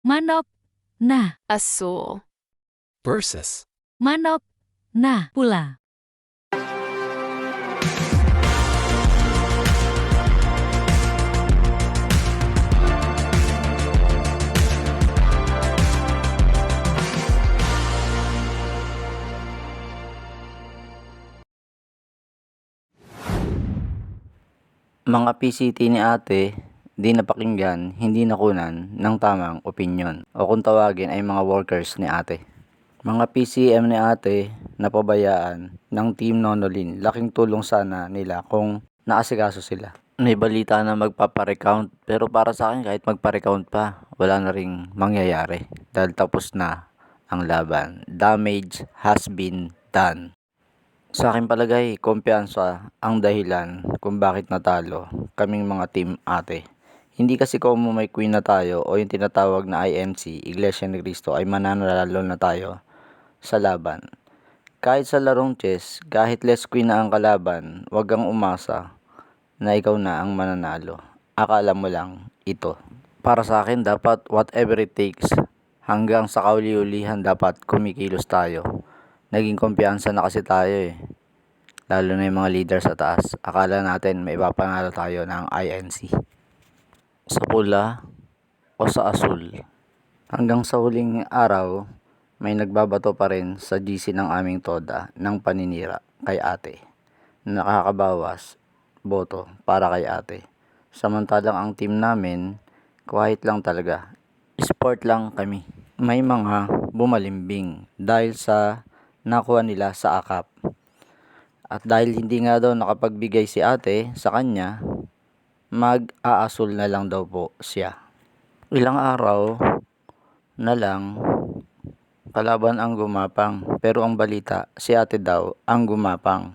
manok na, azul, versus. Manok na pula. Mga PCT ni ate, di napakinggan, hindi nakunan ng tamang opinyon o kung tawagin ay mga workers ni ate. Mga PCM ni ate napabayaan ng Team Nonolin, laking tulong sana nila kung naasikaso sila. May balita na magpaparecount pero para sa akin kahit magparecount pa, wala na ring mangyayari dahil tapos na ang laban. Damage has been done. Sa akin palagay, kumpiyansa ang dahilan kung bakit natalo kaming mga team ate. Hindi kasi kung may queen na tayo o yung tinatawag na IMC, Iglesia ni Cristo ay mananalo na tayo sa laban. Kahit sa larong chess, kahit less queen na ang kalaban, wag kang umasa na ikaw na ang mananalo. Akala mo lang ito. Para sa akin, dapat whatever it takes, hanggang sa kauli-ulihan dapat kumikilos tayo naging kumpiyansa na kasi tayo eh. Lalo na yung mga leader sa taas. Akala natin may ipapanalo tayo ng INC. Sa pula o sa asul. Hanggang sa huling araw, may nagbabato pa rin sa GC ng aming toda ng paninira kay ate. Nakakabawas boto para kay ate. Samantalang ang team namin, quiet lang talaga. Sport lang kami. May mga bumalimbing dahil sa nakuha nila sa akap. At dahil hindi nga daw nakapagbigay si ate sa kanya, mag-aasul na lang daw po siya. Ilang araw na lang kalaban ang gumapang pero ang balita si ate daw ang gumapang.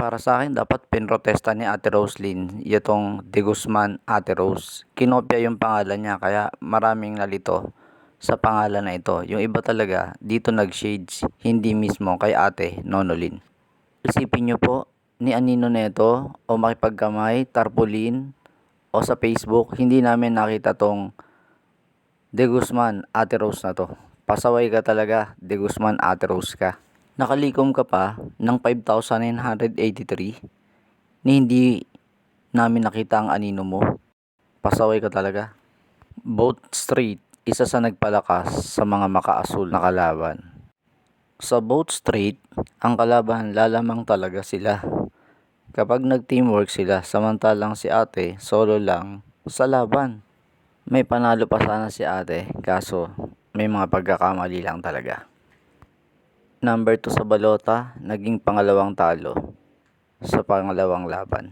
Para sa akin dapat pinrotesta ni Ate Roslyn itong De Guzman Ate Rose. Kinopya yung pangalan niya kaya maraming nalito sa pangalan na ito. Yung iba talaga, dito nag-shades, hindi mismo kay ate Nonolin. Isipin nyo po, ni Anino Neto, o makipagkamay, tarpaulin, o sa Facebook, hindi namin nakita tong De Guzman Ate Rose na to. Pasaway ka talaga, De Guzman Ate Rose ka. Nakalikom ka pa ng 5,983 ni hindi namin nakita ang anino mo. Pasaway ka talaga. Both straight isa sa nagpalakas sa mga makaasul na kalaban. Sa both straight, ang kalaban lalamang talaga sila. Kapag nag-teamwork sila, samantalang si ate solo lang sa laban. May panalo pa sana si ate, kaso may mga pagkakamali lang talaga. Number 2 sa balota, naging pangalawang talo sa pangalawang laban.